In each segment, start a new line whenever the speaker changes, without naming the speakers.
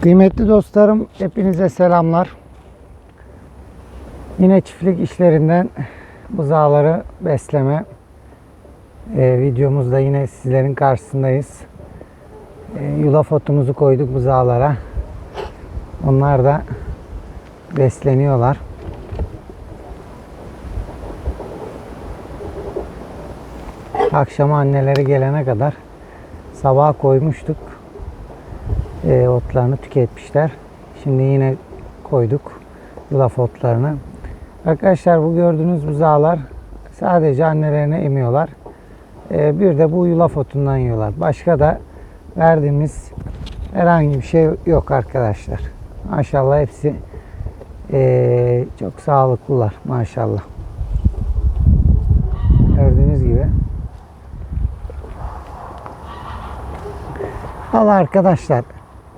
Kıymetli dostlarım, hepinize selamlar. Yine çiftlik işlerinden buzağları besleme e, videomuzda yine sizlerin karşısındayız. E, yulaf otumuzu koyduk buzağlara. Onlar da besleniyorlar. Akşama anneleri gelene kadar sabah koymuştuk. E, otlarını tüketmişler. Şimdi yine koyduk yulaf otlarını. Arkadaşlar bu gördüğünüz buzağlar sadece annelerine emiyorlar. E, bir de bu yulaf otundan yiyorlar. Başka da verdiğimiz herhangi bir şey yok arkadaşlar. Maşallah hepsi e, çok sağlıklılar maşallah. Gördüğünüz gibi. Valla arkadaşlar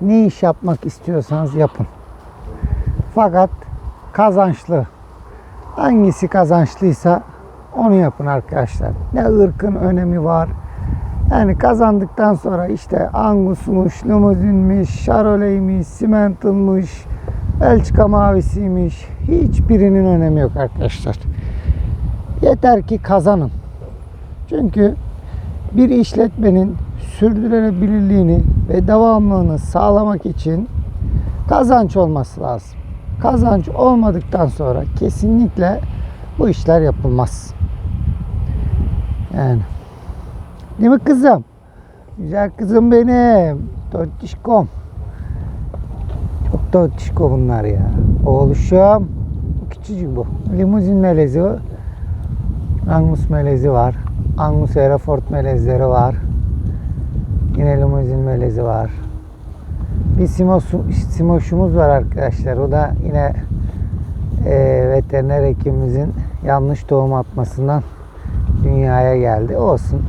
ne iş yapmak istiyorsanız yapın. Fakat kazançlı. Hangisi kazançlıysa onu yapın arkadaşlar. Ne ırkın önemi var. Yani kazandıktan sonra işte Angus'muş, limuzinmiş, Charolaise'miş, Simmental'mış, Belçika mavisiymiş. Hiçbirinin önemi yok arkadaşlar. Yeter ki kazanın. Çünkü bir işletmenin sürdürülebilirliğini ve devamlılığını sağlamak için kazanç olması lazım. Kazanç olmadıktan sonra kesinlikle bu işler yapılmaz. Yani. Değil mi kızım? Güzel kızım benim. Tontişkom. Çok tontişko bunlar ya. Oğluşum. Küçücük bu. Limuzin melezi. Angus melezi var. Angus Hereford melezleri var. Yine limuzin melezi var. Bir simos, simoşumuz var arkadaşlar. O da yine e, veteriner hekimimizin yanlış doğum atmasından dünyaya geldi. Olsun.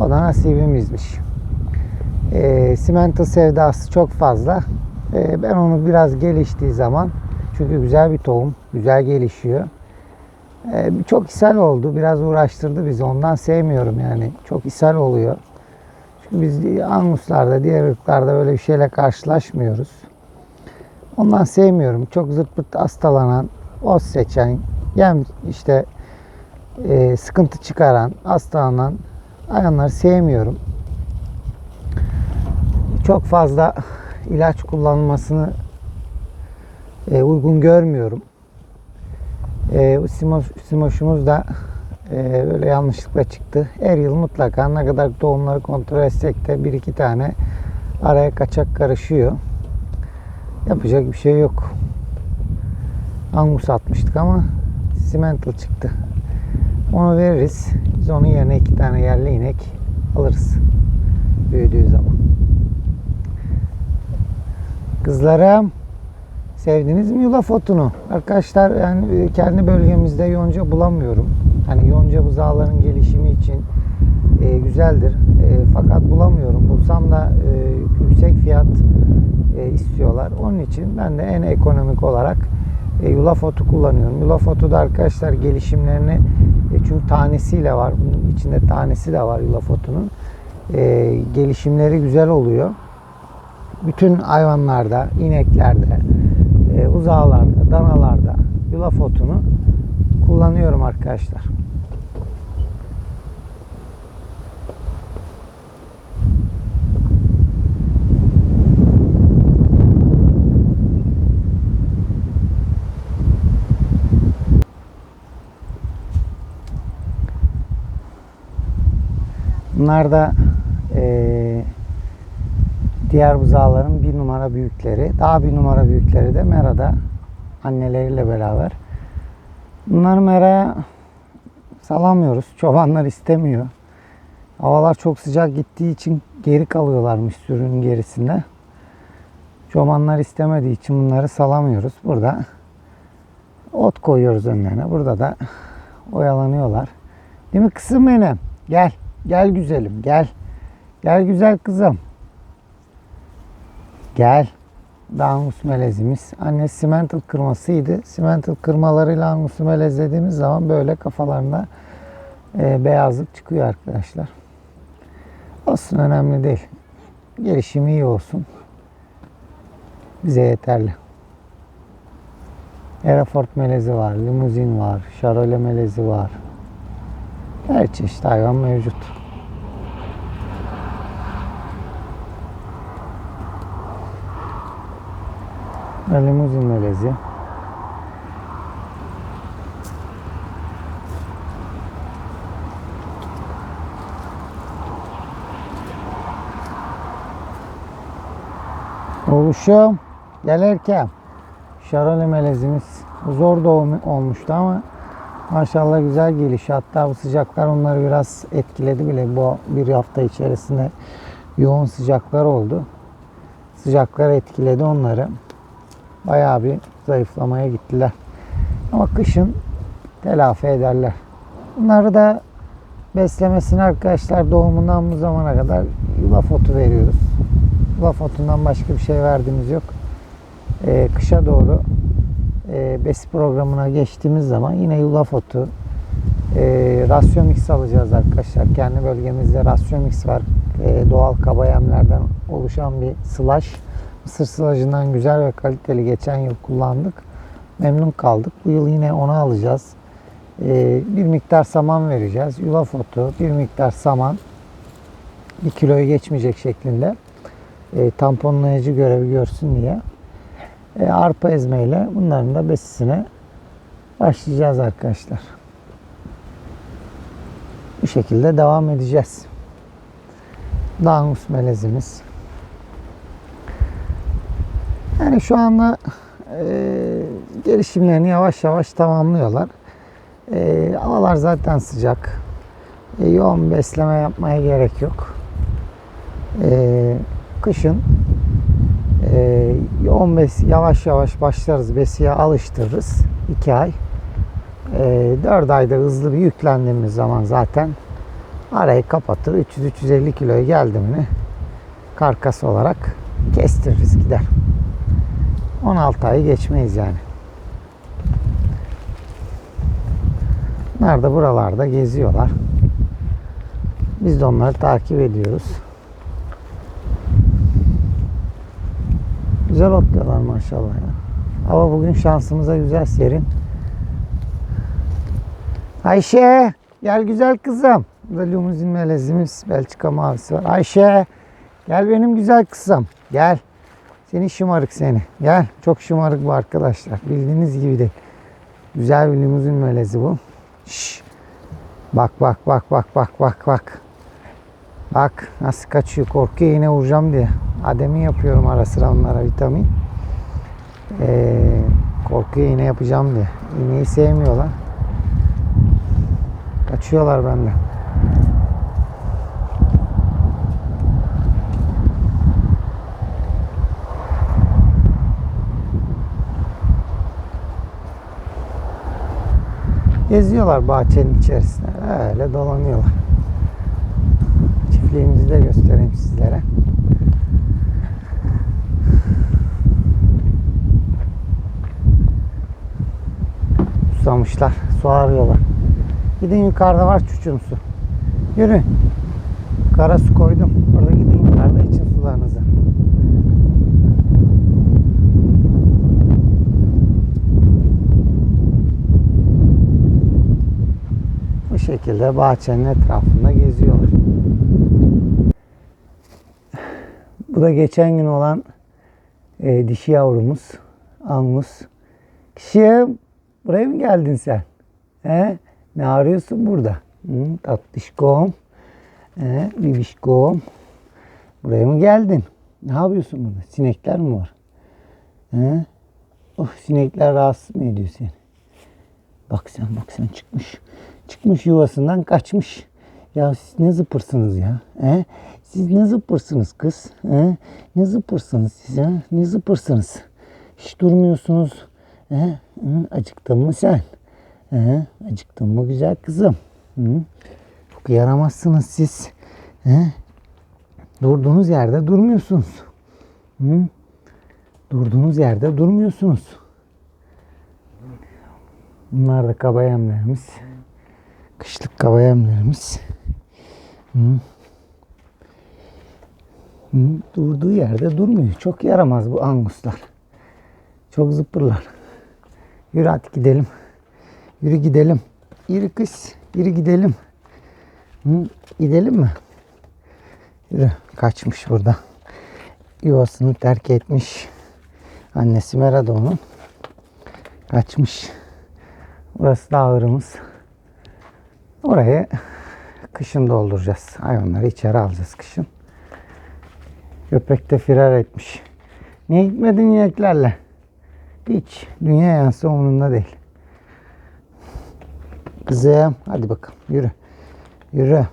O da nasibimizmiş. E, simento sevdası çok fazla. E, ben onu biraz geliştiği zaman çünkü güzel bir tohum, güzel gelişiyor. E, çok ishal oldu. Biraz uğraştırdı bizi. Ondan sevmiyorum yani. Çok ishal oluyor. Biz Anguslarda, diğer ırklarda böyle bir şeyle karşılaşmıyoruz. Ondan sevmiyorum. Çok zırt pırt hastalanan, oz seçen, yem işte e, sıkıntı çıkaran, hastalanan hayvanları sevmiyorum. Çok fazla ilaç kullanılmasını e, uygun görmüyorum. E, simoş, simoşumuz da e, böyle yanlışlıkla çıktı. Her yıl mutlaka ne kadar doğumları kontrol etsek de bir iki tane araya kaçak karışıyor. Yapacak bir şey yok. Angus atmıştık ama simental çıktı. Onu veririz. Biz onun yerine iki tane yerli inek alırız. Büyüdüğü zaman. Kızlarım sevdiniz mi yulaf otunu? Arkadaşlar yani kendi bölgemizde yonca bulamıyorum. Hani yonca buzağların gelişimi için e, güzeldir. E, fakat bulamıyorum. Bulsam da e, yüksek fiyat e, istiyorlar. Onun için ben de en ekonomik olarak e, yulaf otu kullanıyorum. Yulaf otu da arkadaşlar gelişimlerini e, çünkü tanesiyle var. Bunun içinde tanesi de var yulaf otunun. E, gelişimleri güzel oluyor. Bütün hayvanlarda, ineklerde, e, uzağlarda, danalarda yulaf otunu kullanıyorum arkadaşlar. Bunlar da eee diğer buzağların bir numara büyükleri. Daha bir numara büyükleri de Mera'da anneleriyle beraber. Bunları Mera'ya salamıyoruz. Çobanlar istemiyor. Havalar çok sıcak gittiği için geri kalıyorlarmış sürünün gerisinde. Çobanlar istemediği için bunları salamıyoruz. Burada ot koyuyoruz önlerine. Burada da oyalanıyorlar. Değil mi kızım benim? Gel. Gel güzelim. Gel. Gel güzel kızım. Gel. Angus melezimiz. Anne simental kırmasıydı. Simental kırmalarıyla Angus melezlediğimiz zaman böyle kafalarında e, beyazlık çıkıyor arkadaşlar. Olsun önemli değil. Gelişimi iyi olsun. bize yeterli. Hereford melezi var, limuzin var, şarole melezi var. Her çeşit hayvan mevcut. Limuzin melezi. Oluşum gelirken şarole melezimiz zor doğum olmuştu ama maşallah güzel geliş. Hatta bu sıcaklar onları biraz etkiledi bile. Bu bir hafta içerisinde yoğun sıcaklar oldu. Sıcaklar etkiledi onları. Bayağı bir zayıflamaya gittiler. Ama kışın telafi ederler. Bunları da beslemesini arkadaşlar doğumundan bu zamana kadar yulaf otu veriyoruz. Yulaf otundan başka bir şey verdiğimiz yok. Ee, kışa doğru e, besi programına geçtiğimiz zaman yine yulaf otu, e, rasyon mix alacağız arkadaşlar. Kendi bölgemizde rasyon mix var. E, doğal kaba yemlerden oluşan bir slash. Mısır sılajından güzel ve kaliteli geçen yıl kullandık. Memnun kaldık. Bu yıl yine onu alacağız. E, bir miktar saman vereceğiz. Yulaf otu, bir miktar saman. Bir kiloyu geçmeyecek şeklinde. E, tamponlayıcı görevi görsün diye. E, arpa ezmeyle bunların da besisine başlayacağız arkadaşlar. Bu şekilde devam edeceğiz. Dangus melezimiz. Yani şu anda e, gelişimlerini yavaş yavaş tamamlıyorlar. E, havalar zaten sıcak. E, yoğun besleme yapmaya gerek yok. E, kışın e, yoğun bes yavaş yavaş başlarız. Besiye alıştırırız. 2 ay. E, 4 ayda hızlı bir yüklendiğimiz zaman zaten arayı kapatır. 300-350 kiloya geldi mi karkas olarak kestiririz gider. 16 ayı geçmeyiz yani. Bunlar da buralarda geziyorlar. Biz de onları takip ediyoruz. Güzel otluyorlar maşallah ya. Hava bugün şansımıza güzel serin. Ayşe gel güzel kızım. Burada limuzin melezimiz Belçika mavisi var. Ayşe gel benim güzel kızım. Gel. Seni şımarık seni. Gel. Çok şımarık bu arkadaşlar. Bildiğiniz gibi değil. Güzel bir limuzin melezi bu. Şş. Bak bak bak bak bak bak bak. Bak nasıl kaçıyor. Korkuyor yine vuracağım diye. Ademi yapıyorum ara sıra onlara vitamin. Ee, korkuyor iğne yapacağım diye. İğneyi sevmiyorlar. Kaçıyorlar benden. Geziyorlar bahçenin içerisinde. Öyle dolanıyorlar. Çiftliğimizi de göstereyim sizlere. Susamışlar. Su arıyorlar. Gidin yukarıda var çuçun su. Yürü. Kara su koydum. Orada gidin yukarıda için sularınızı. Bu şekilde bahçenin etrafında geziyorlar. Bu da geçen gün olan e, dişi yavrumuz. Angus. Kişiye buraya mı geldin sen? He? Ne arıyorsun burada? Hı, tatlışkom. He, bibişkom. Buraya mı geldin? Ne yapıyorsun burada? Sinekler mi var? He? Oh, sinekler rahatsız mı ediyor seni? Bak sen bak sen çıkmış. Çıkmış yuvasından kaçmış. Ya siz ne zıpırsınız ya? He? Siz ne zıpırsınız kız? He? Ne zıpırsınız siz ha? Ne zıpırsınız? Hiç durmuyorsunuz. He? Acıktın mı sen? He? Acıktın mı güzel kızım? Hı? Çok yaramazsınız siz. He? Durduğunuz yerde durmuyorsunuz. Hı? Durduğunuz yerde durmuyorsunuz. Bunlar da kaba yemlerimiz. Kışlık kaba yemlerimiz. Hı. Hı, Durduğu yerde durmuyor. Çok yaramaz bu anguslar. Çok zıpırlar. Yürü hadi gidelim. Yürü gidelim. Yürü kız. Yürü gidelim. Hı, gidelim mi? Yürü. Kaçmış burada. Yuvasını terk etmiş. Annesi Merada onun. Kaçmış. Burası da ahırımız. Orayı kışın dolduracağız. Hayvanları içeri alacağız kışın. Köpek de firar etmiş. Niye gitmedin ineklerle? Hiç. Dünya yansı umurunda değil. Kızım hadi bakalım yürü. Yürü.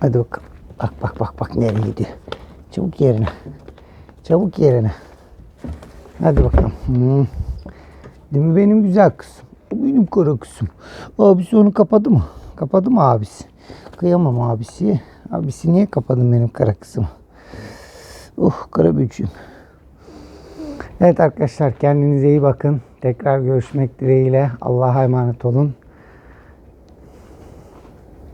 Hadi bakalım. Bak bak bak bak nereye gidiyor. Çabuk yerine. Çabuk yerine. Hadi bakalım. Hmm. Değil mi benim güzel kızım? Benim kara kızım. Abisi onu kapadı mı? Kapadı mı abisi? Kıyamam abisi. Abisi niye kapadın benim kara kızımı? Oh kara bücüğüm. Evet arkadaşlar kendinize iyi bakın. Tekrar görüşmek dileğiyle. Allah'a emanet olun.